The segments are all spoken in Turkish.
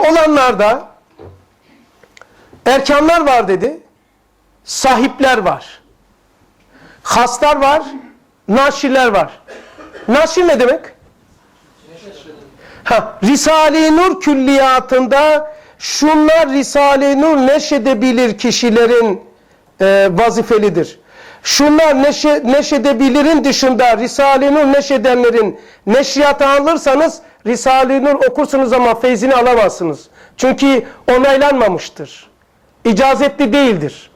olanlarda erkanlar var dedi. Sahipler var. Haslar var. Naşirler var. Naşir ne demek? Risale-i Nur külliyatında şunlar Risale-i Nur neşedebilir kişilerin e, vazifelidir. Şunlar neşe, neşedebilirin dışında Risale-i Nur neşedenlerin neşriyatı alırsanız Risale-i Nur okursunuz ama feyzini alamazsınız. Çünkü onaylanmamıştır. İcazetli değildir.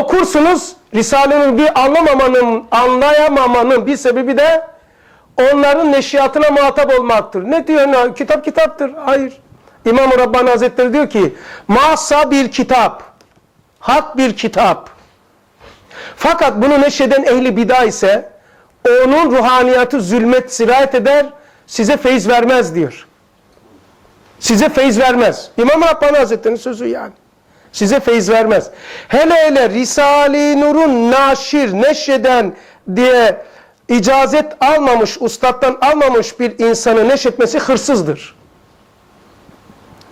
Okursunuz Risale-i Nur bir anlamamanın, anlayamamanın bir sebebi de onların neşriyatına muhatap olmaktır. Ne diyor? Ne? Kitap kitaptır. Hayır. İmam-ı Rabbani Hazretleri diyor ki Masa bir kitap. Hak bir kitap. Fakat bunu neşreden ehli bida ise onun ruhaniyatı zulmet sirayet eder, size feyiz vermez diyor. Size feyiz vermez. İmam Rabbani Hazretleri'nin sözü yani. Size feyiz vermez. Hele hele Risale-i Nur'un naşir, neşreden diye icazet almamış, ustadtan almamış bir insanı neşretmesi hırsızdır.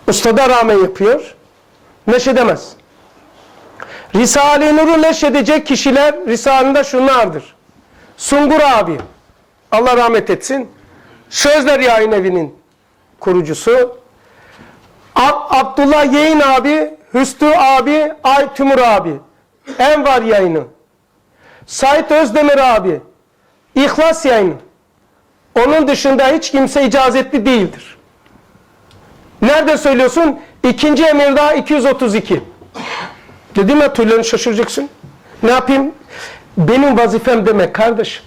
Ustada rağmen yapıyor, neşedemez. Risale-i Nur'u neşredecek kişiler Risale'inde şunlardır. Sungur abi, Allah rahmet etsin, Sözler Yayın Evi'nin kurucusu, Ab- Abdullah Yeğin abi, Hüsnü abi, Ay Tümür abi, Envar Yayını, Sait Özdemir abi, İhlas Yayını. Onun dışında hiç kimse icazetli değildir. Nerede söylüyorsun? İkinci Emirdağ 232. Dedim ya tüylerini şaşıracaksın. Ne yapayım? Benim vazifem demek kardeşim.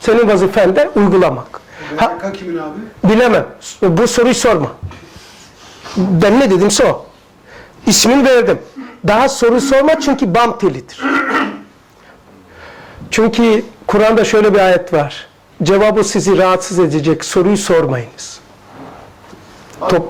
Senin vazifen de uygulamak. BTK kimin abi? bilemem. Bu soruyu sorma. Ben ne dedimse o. İsmini verdim. Daha soru sorma çünkü bam telidir. Çünkü Kur'an'da şöyle bir ayet var. Cevabı sizi rahatsız edecek soruyu sormayınız. Top